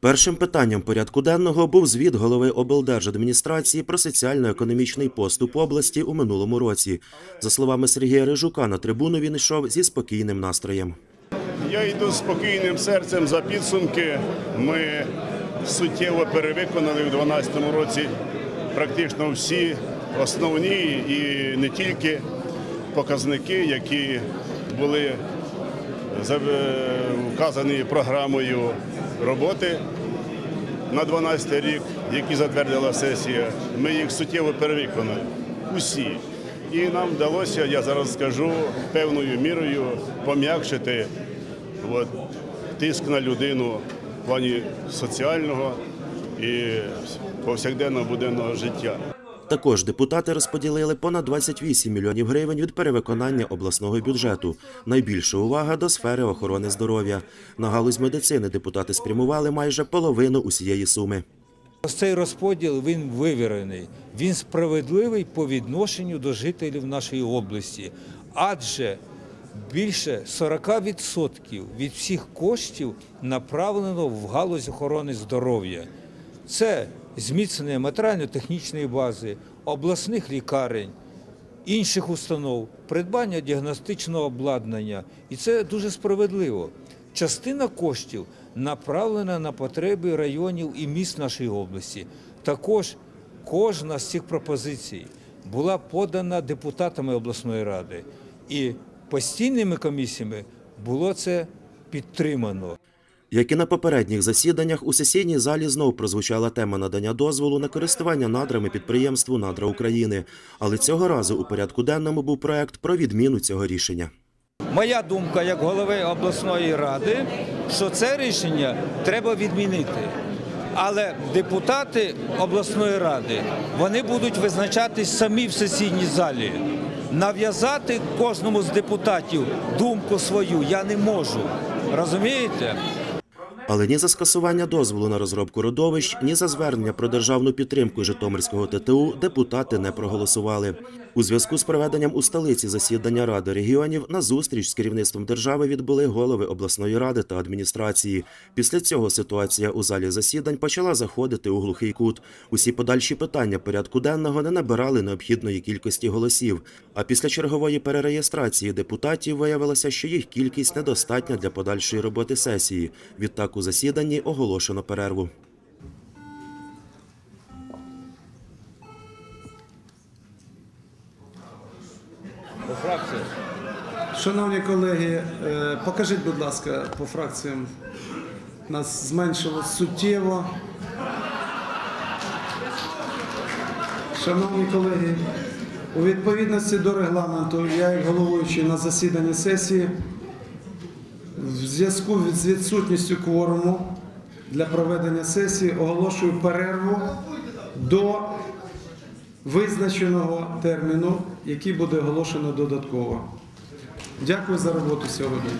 Першим питанням порядку денного був звіт голови облдержадміністрації про соціально-економічний поступ області у минулому році. За словами Сергія Рижука, на трибуну він йшов зі спокійним настроєм. Я йду спокійним серцем за підсумки. Ми суттєво перевиконали в 2012 році практично всі основні і не тільки показники, які були вказані програмою роботи на 12 рік, які затвердила сесія. Ми їх суттєво перевиконали. Усі. І нам вдалося, я зараз скажу, певною мірою пом'якшити от, тиск на людину в плані соціального і повсякденного буденного життя. Також депутати розподілили понад 28 мільйонів гривень від перевиконання обласного бюджету. Найбільша увага до сфери охорони здоров'я. На галузь медицини депутати спрямували майже половину усієї суми. Ось цей розподіл він вивірений, він справедливий по відношенню до жителів нашої області, адже більше 40% від всіх коштів направлено в галузь охорони здоров'я. Це зміцнення матеріально-технічної бази, обласних лікарень, інших установ, придбання діагностичного обладнання. І це дуже справедливо. Частина коштів направлена на потреби районів і міст нашої області. Також кожна з цих пропозицій була подана депутатами обласної ради, і постійними комісіями було це підтримано. Як і на попередніх засіданнях, у сесійній залі знов прозвучала тема надання дозволу на користування надрами підприємству Надра України. Але цього разу у порядку денному був проект про відміну цього рішення. Моя думка як голови обласної ради, що це рішення треба відмінити. Але депутати обласної ради вони будуть визначатись самі в сесійній залі. Нав'язати кожному з депутатів думку свою я не можу. Розумієте? Але ні за скасування дозволу на розробку родовищ, ні за звернення про державну підтримку Житомирського ТТУ депутати не проголосували. У зв'язку з проведенням у столиці засідання Ради регіонів на зустріч з керівництвом держави відбули голови обласної ради та адміністрації. Після цього ситуація у залі засідань почала заходити у глухий кут. Усі подальші питання порядку денного не набирали необхідної кількості голосів. А після чергової перереєстрації депутатів виявилося, що їх кількість недостатня для подальшої роботи сесії. Відтак у засіданні оголошено перерву. Шановні колеги, е, покажіть, будь ласка, по фракціям. Нас зменшилось суттєво. Шановні колеги, у відповідності до регламенту, я як головуючий на засіданні сесії, в зв'язку з відсутністю кворуму для проведення сесії оголошую перерву до визначеного терміну, який буде оголошено додатково. Дякую за роботу сьогодні.